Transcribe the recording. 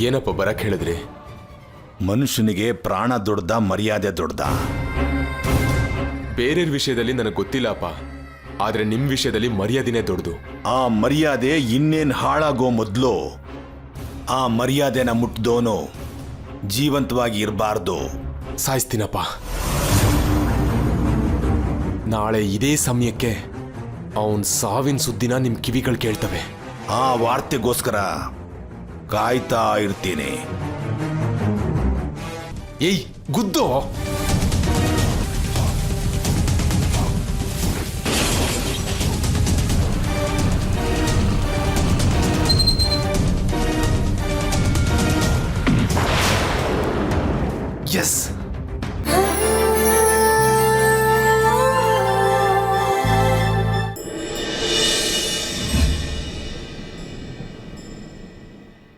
ಏನಪ್ಪ ಬರಕ್ ಹೇಳಿದ್ರಿ? ಮನುಷ್ಯನಿಗೆ ಪ್ರಾಣ ದೊಡ್ಡದಾ ಮರ್ಯಾದೆ ದೊಡ್ಡದಾ. ಬೇರೆ ವಿಷಯದಲ್ಲಿ ನನಗೆ ಗೊತ್ತಿಲ್ಲಪ್ಪ. ಆದ್ರೆ ನಿಮ್ ವಿಷಯದಲ್ಲಿ ಮರ್ಯಾದೆನೇ ದೊಡ್ಡದು. ಆ ಮರ್ಯಾದೆ ಇನ್ನೇನ್ ಹಾಳಾಗೋ ಮೊದಲು ಆ ಮರ್ಯಾದೆನ ಮುಟ್ಟದೋನು ಜೀವಂತವಾಗಿ ಇರಬಾರ್ದು. ಸಾಯಿಸ್ತೀನಪ್ಪ. ನಾಳೆ ಇದೇ ಸಮಯಕ್ಕೆ ಅವನ್ ಸಾವಿನ ಸುದ್ದಿನ ನಿಮ್ ಕಿವಿಗಳು ಕೇಳ್ತವೆ. ಆ ವಾರ್ತೆಗೋಸ್ಕರ ಕಾಯ್ತಾ ಇರ್ತೀನಿ. ಏಯ್ ಗುದ್ದು! ಎಸ್.